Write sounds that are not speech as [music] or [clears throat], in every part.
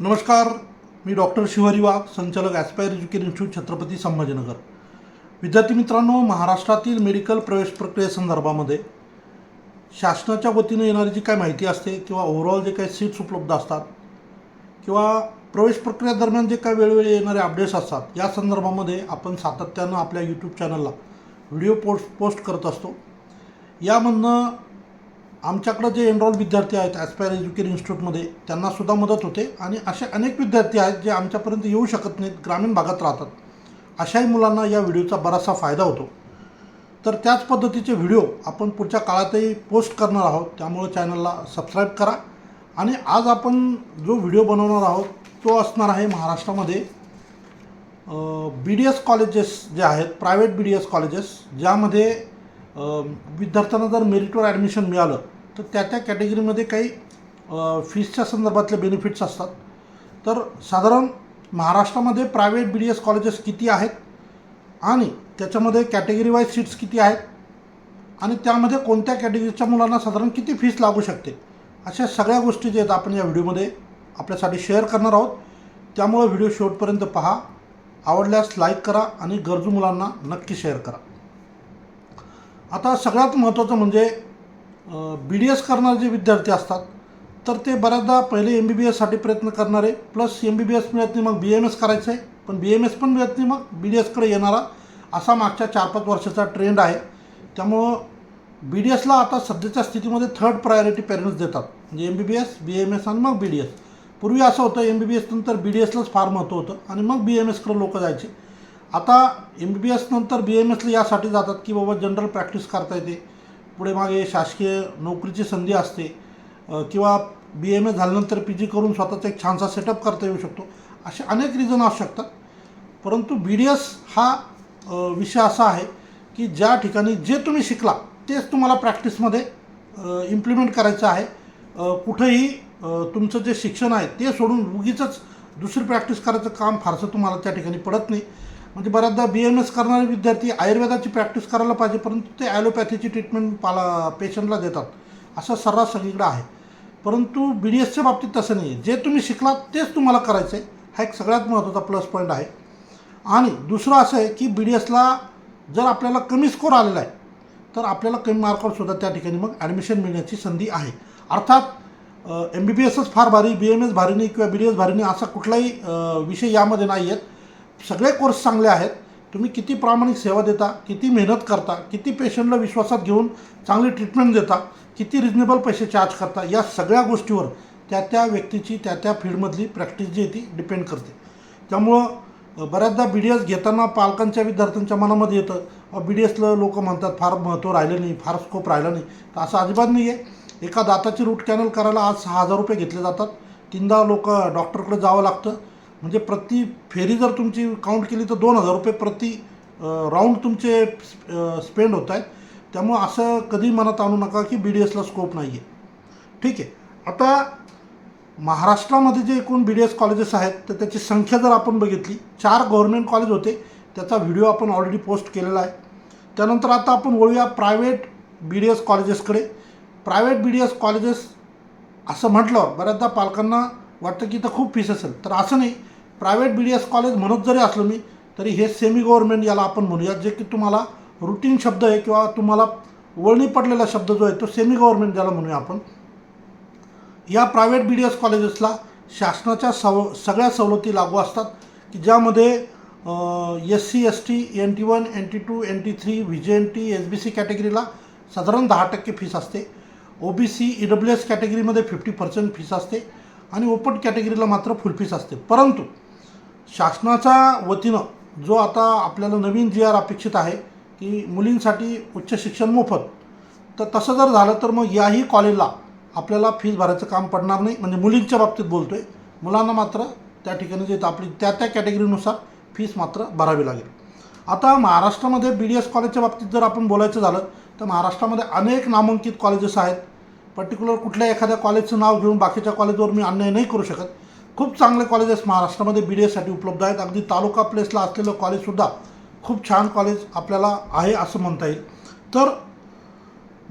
नमस्कार मी डॉक्टर शिवारी वाघ संचालक aspire education institute Chhatrapati Sambhajinagar. विद्यार्थी मित्रांनो महाराष्ट्रातील मेडिकल प्रवेश प्रक्रियेसंदर्भामध्ये शासनाच्या वतीनं येणारी जी काय माहिती असते किंवा ओव्हरऑल जे काही सीट्स उपलब्ध असतात किंवा प्रवेश प्रक्रियेदरम्यान जे काही वेळोवेळी येणारे अपडेट्स असतात या संदर्भामध्ये आपण सातत्यानं आपल्या यूट्यूब चॅनलला व्हिडिओ पोस्ट पोस्ट करत असतो. यामधनं आमच्याकडं जे एनरोल विद्यार्थी आहेत ॲस्पायर एज्युकेशन इन्स्टिट्यूटमध्ये त्यांनासुद्धा मदत होते. आणि असे अनेक विद्यार्थी आहेत जे आमच्यापर्यंत येऊ शकत नाहीत ग्रामीण भागात राहतात. अशाही मुलांना या व्हिडिओचा बराचसा फायदा होतो. तर त्याच पद्धतीचे व्हिडिओ आपण पुढच्या काळातही पोस्ट करणार आहोत. त्यामुळे चॅनलला सबस्क्राईब करा. आणि आज आपण जो व्हिडिओ बनवणार आहोत तो असणार आहे महाराष्ट्रामध्ये बी डी एस कॉलेजेस जे आहेत private B D S colleges ज्यामध्ये विद्यार्थ्यांना जर मेरिटवर ॲडमिशन मिळालं तर त्या त्या कॅटेगरीमध्ये काही फीजच्या फीसच्या संदर्भातले बेनिफिट्स असतात. तर साधारण महाराष्ट्रामध्ये private B D S colleges किती आहेत? आणि त्याच्यामध्ये कॅटेगरी वाईज सीट्स किती आहेत? आणि त्यामध्ये कोणत्या कॅटेगरीच्या मुलांना साधारण किती फीस लागू शकते? अशा सगळ्या गोष्टी जे आहेत आपण या व्हिडिओमध्ये आपल्यासाठी शेअर करणार आहोत. त्यामुळे व्हिडिओ शेवटपर्यंत पहा. आवडल्यास लाईक करा आणि गरजू मुलांना नक्की शेअर करा. आता सगळ्यात महत्त्वाचं म्हणजे बी डी एस करणारे जे विद्यार्थी असतात तर ते बऱ्याचदा पहिले एम बी बी एससाठी प्रयत्न करणारे plus M B B S मिळत नाही मग बी एम एस करायचं आहे पण बी एम एस पण मिळत नाही मग बी डी एसकडे येणारा असा मागच्या चार पाच वर्षाचा ट्रेंड आहे. त्यामुळं बी डी एसला आता सध्याच्या स्थितीमध्ये थर्ड प्रायोरिटी पेरेंट्स देतात. म्हणजे M B B S B M S आणि मग बी डी एस पूर्वी असं होतं एम बी बी एस नंतर बी डी एसलाच फार महत्त्व होतं आणि मग बी एम एसकडे लोकं जायचे. आता एम बी बी एस नंतर बी एम एसला यासाठी जातात की बाबा जनरल प्रॅक्टिस करता येते. पुढे मागे शासकीय नोकरीची संधी असते किंवा बी एम ए झाल्यानंतर पी जी करून स्वतःचा एक छानसा सेटअप करता येऊ शकतो असे अनेक रिझन असू शकतात. परंतु बी डी एस हा विषय असा आहे की ज्या ठिकाणी जे तुम्ही शिकला तेच तुम्हाला प्रॅक्टिसमध्ये इम्प्लिमेंट करायचं आहे. कुठेही कुठंही तुमचं जे शिक्षण आहे ते सोडून उगीच दुसरी प्रॅक्टिस करायचं काम फारसं तुम्हाला त्या ठिकाणी पडत नाही. म्हणजे बऱ्याचदा बी एम एस करणारे विद्यार्थी आयुर्वेदाची प्रॅक्टिस करायला पाहिजे परंतु ते ॲलोपॅथीची ट्रीटमेंट पाला पेशंटला देतात. असं सर्रास सगळीकडे आहे. परंतु बी डी एसच्या बाबतीत तसं नाही आहे जे तुम्ही शिकलात तेच तुम्हाला करायचं आहे हा एक सगळ्यात महत्त्वाचा प्लस पॉईंट आहे. आणि दुसरं असं आहे की बी डी एसला जर आपल्याला कमी स्कोर आलेला आहे तर आपल्याला कमी मार्कावर सुद्धा त्या ठिकाणी मग ॲडमिशन मिळण्याची संधी आहे. अर्थात एम बी बी एसच फार भारी बी एम एस भारी नाही किंवा बी डी एस भारी नाही असा कुठलाही विषय यामध्ये नाही आहेत सगळे कोर्स चांगले आहेत. तुम्ही किती प्रामाणिक सेवा देता किती मेहनत करता किती पेशंटला विश्वासात घेऊन चांगली ट्रीटमेंट देता किती रिजनेबल पैसे चार्ज करता या सगळ्या गोष्टीवर त्या त्या व्यक्तीची त्या त्या फील्डमधली प्रॅक्टिस जी आहे ती डिपेंड करते. त्यामुळं बऱ्याचदा बी डी एस घेताना पालकांच्या विद्यार्थ्यांच्या मनामध्ये येतं बी डी एसला लोक म्हणतात फार महत्त्व राहिलं नाही फार स्कोप राहिला नाही. तर असं अजिबात नाही आहे एका दाताची रूट कॅनल करायला आज सहा हजार रुपये घेतले जातात. तीनदा लोक डॉक्टरकडे जावं लागतं. म्हणजे प्रति फेरी जर तुमची काउंट केली तर दोन हजार रुपये प्रति राऊंड तुमचे स्पेंड होत आहेत. त्यामुळं असं कधी मनात आणू नका की बी डी एसला स्कोप नाही आहे ठीक आहे. आता महाराष्ट्रामध्ये जे एकूण बी डी एस कॉलेजेस आहेत तर त्याची संख्या जर आपण बघितली चार गव्हर्नमेंट कॉलेज होते. त्याचा व्हिडिओ आपण ऑलरेडी पोस्ट केलेला आहे. त्यानंतर आता आपण वळूया private B D S कॉलेजेसकडे private B D S colleges असं म्हटलं बऱ्याचदा पालकांना वाटतं की इथं खूप फीस असेल. तर असं नाही. Private B D S college म्हणत जरी असलो मी तरी हे सेमी गव्हर्नमेंट याला आपण म्हणूया जे की तुम्हाला रुटीन शब्द आहे किंवा तुम्हाला वळणी पडलेला शब्द जो आहे तो सेमी गव्हर्नमेंट ज्याला म्हणूया आपण. या प्रायव्हेट बी डी एस कॉलेजेसला शासनाच्या सव सगळ्या सवलती लागू असतात की ज्यामध्ये S C S T N T one N T two N T three V J N T S B C कॅटेगरीला साधारण दहा टक्के फीस असते. O B C E W S कॅटेगरीमध्ये फिफ्टी पर्सेंट फीस असते आणि ओपन कॅटेगरीला मात्र फुल fees असते. परंतु शासनाच्या वतीनं जो आता आपल्याला नवीन जी आर अपेक्षित आहे की मुलींसाठी उच्च शिक्षण मोफत तर तसं जर झालं तर मग याही कॉलेजला आपल्याला फीज भरायचं काम पडणार नाही. म्हणजे मुलींच्या बाबतीत बोलतो आहे मुलांना मात्र त्या ठिकाणी जे आपली त्या त्या कॅटेगरीनुसार फीस मात्र भरावी लागेल. आता महाराष्ट्रामध्ये बी डी एस कॉलेजच्या बाबतीत जर आपण बोलायचं झालं तर महाराष्ट्रामध्ये अनेक नामांकित कॉलेजेस आहेत. पर्टिक्युलर कुठल्या एखाद्या कॉलेजचं नाव घेऊन बाकीच्या कॉलेजवर मी अन्याय नाही करू शकत. खूप चांगले कॉलेजेस महाराष्ट्रामध्ये बी डी एससाठी उपलब्ध आहेत. अगदी तालुका प्लेसला असलेलं कॉलेजसुद्धा खूप छान कॉलेज आपल्याला आहे असं म्हणता येईल. तर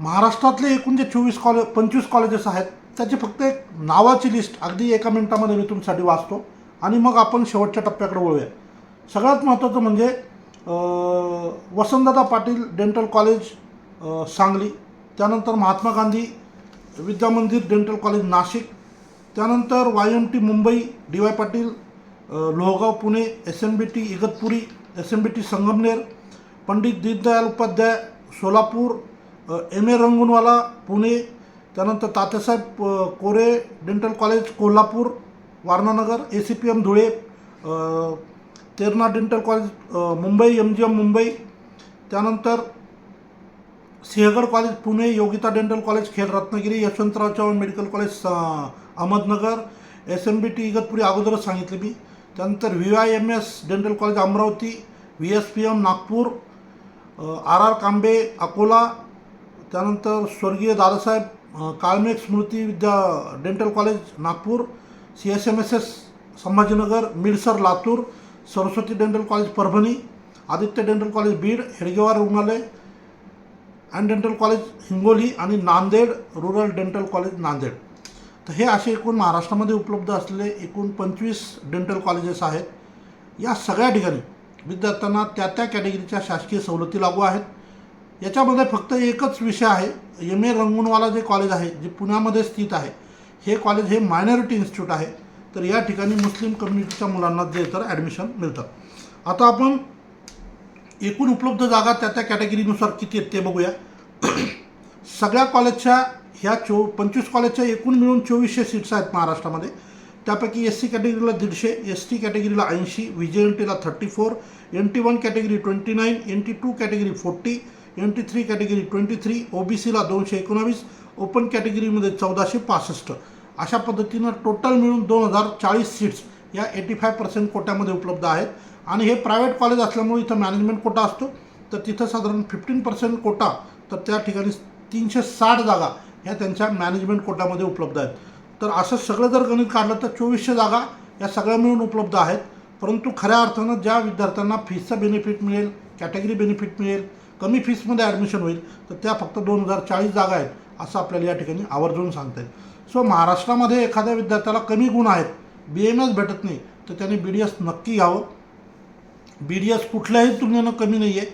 महाराष्ट्रातले एकूण जे चोवीस कॉलेज पंचवीस कॉलेजेस आहेत त्याची फक्त एक नावाची लिस्ट अगदी एका मिनटामध्ये मी तुमच्यासाठी वाचतो. आणि मग आपण शेवटच्या टप्प्याकडे वळूया. सगळ्यात महत्त्वाचं म्हणजे वसंतदादा पाटील डेंटल कॉलेज सांगली. त्यानंतर महात्मा गांधी विद्यामंदिर डेंटल कॉलेज नाशिक. त्यानंतर Y M T Mumbai D Y Patil Lohgaon Pune S M B T Igatpuri S M B T Sangamner Pandit Deendayal Upadhyay Solapur M A Rangoonwala Pune त्यानंतर Tatyasaheb Kore dental college Kolhapur Warananagar A C P M Dhule a, Terna dental college Mumbai M G M Mumbai त्यानंतर Sinhgad college Pune Yogita dental college Khed Ratnagiri Yashwantrao Chavan medical college Ahmednagar S M B T Igatpuri अगोदरच सांगितले मी. त्यानंतर V I M S dental college Amravati V S P M Nagpur R R Kambe Akola त्यानंतर स्वर्गीय Dadasaheb Kalmek Kalmegh Smruti Vidya dental college Nagpur C S M S S Sambhajinagar मिरसर Latur Saraswati dental college Parbhani Aditya dental college Beed Hedgewar रुग्णालय and dental college Hingoli आणि Nanded rural dental college Nanded. तर हे असे एकूण महाराष्ट्रामध्ये उपलब्ध असलेले एकूण पंचवीस डेंटल कॉलेजेस आहेत. या सगळ्या ठिकाणी विद्यार्थ्यांना त्या त्या कॅटेगरीच्या शासकीय सवलती लागू आहेत. याच्यामध्ये फक्त एकच विषय आहे एम ए रंगूनवाला जे कॉलेज आहे जे पुण्यामध्ये स्थित आहे हे कॉलेज हे मायनॉरिटी इन्स्टिट्यूट आहे. तर या ठिकाणी मुस्लिम कम्युनिटीच्या मुलांना जे तर ॲडमिशन मिळतं. आता आपण एकूण उपलब्ध जागा त्या त्या कॅटेगरीनुसार किती आहेत ते बघूया. [clears throat] सगळ्या कॉलेजच्या ह्या चो पंचवीस कॉलेजच्या एकूण मिळून चोवीसशे सीट्स आहेत महाराष्ट्रामध्ये. त्यापैकी एस सी कॅटेगरीला दीडशे एस टी कॅटेगरीला ऐंशी व्ही जे एन टीला thirty four N T one category twenty nine N T two category forty N T three category twenty three O B सीला दोनशे एकोणावीस ओपन कॅटेगरीमध्ये चौदाशे पासष्ट. अशा पद्धतीनं टोटल मिळून दोन हजार चाळीस सीट्स या एटी फाय पर्सेंट कोट्यामध्ये उपलब्ध आहेत. आणि हे प्रायव्हेट कॉलेज असल्यामुळे इथं मॅनेजमेंट कोटा असतो. तर तिथं साधारण फिफ्टीन पर्सेंट कोटा तर त्या ठिकाणी तीनशे साठ जागा ह्या त्यांच्या मॅनेजमेंट कोटामध्ये उपलब्ध आहेत. तर असं सगळं जर गणित काढलं तर चोवीसशे जागा या सगळ्या मिळून उपलब्ध आहेत. परंतु खऱ्या अर्थानं ज्या विद्यार्थ्यांना फीसचा बेनिफिट मिळेल कॅटेगरी बेनिफिट मिळेल कमी फीसमध्ये ॲडमिशन होईल तर त्या फक्त दोन हजार चाळीस जागा आहेत असं आपल्याला या ठिकाणी आवर्जून सांगता येईल. सो महाराष्ट्रामध्ये एखाद्या विद्यार्थ्याला कमी गुण आहेत बी एम एस भेटत नाही तर त्याने बी डी एस नक्की घ्यावं. बी डी एस कुठल्याही तुलनेनं कमी नाही आहे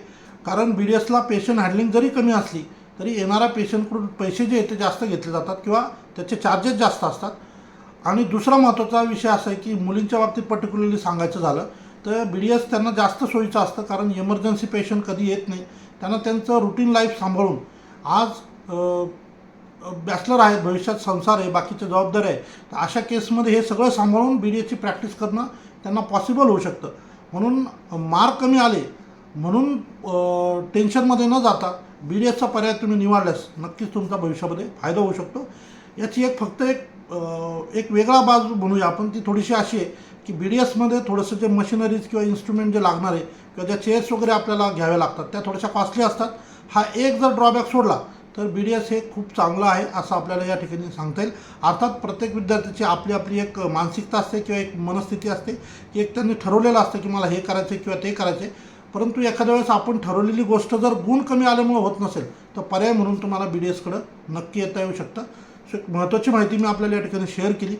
कारण बी डी एसला पेशंट हँडलिंग जरी कमी असली तरी येणाऱ्या पेशंटकडून पैसे जे आहेत ते जास्त घेतले जातात किंवा त्याचे चार्जेस जास्त असतात. आणि दुसरा महत्त्वाचा विषय असा आहे की मुलींच्या बाबतीत पर्टिक्युलरली सांगायचं झालं तर बी डी एस त्यांना जास्त सोयीचं असतं कारण इमर्जन्सी पेशंट कधी येत नाही. त्यांना त्यांचं रुटीन लाईफ सांभाळून आज बॅचलर आहे भविष्यात संसार आहे बाकीच्या जबाबदार आहे तर अशा केसमध्ये हे सगळं सांभाळून बी डी एसची प्रॅक्टिस करणं त्यांना पॉसिबल होऊ शकतं. म्हणून मार्क कमी आले म्हणून टेन्शनमध्ये न जाता बी डी एसचा पर्याय तुम्ही निवडल्यास नक्कीच तुमचा भविष्यामध्ये फायदा होऊ शकतो. याची एक फक्त एक एक वेगळा बाजू म्हणूया आपण. ती थोडीशी अशी आहे की बी डी एसमध्ये थोडंसं जे मशिनरीज किंवा इन्स्ट्रुमेंट जे लागणार आहे किंवा ज्या चेअर्स वगैरे आपल्याला घ्याव्या लागतात त्या थोड्याशा कॉस्टली असतात. हा एक जर ड्रॉबॅक सोडला तर बी डी एस हे खूप चांगलं आहे असं आपल्याला या ठिकाणी सांगता येईल. अर्थात प्रत्येक विद्यार्थ्याची आपली आपली एक मानसिकता असते किंवा एक मनस्थिती असते की एक त्यांनी ठरवलेलं असतं की मला हे करायचं किंवा ते करायचं परंतु एखाद्या वेळेस आपण ठरवलेली गोष्ट जर गुण कमी आल्यामुळे होत नसेल तर पर्याय म्हणून तुम्हाला बी डी एसकडं नक्की येता येऊ शकतं. सो महत्त्वाची माहिती मी आपल्याला या ठिकाणी शेअर केली.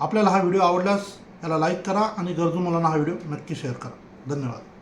आपल्याला हा व्हिडिओ आवडल्यास याला लाईक करा आणि गरजू मुलांना हा व्हिडिओ नक्की शेअर करा. धन्यवाद.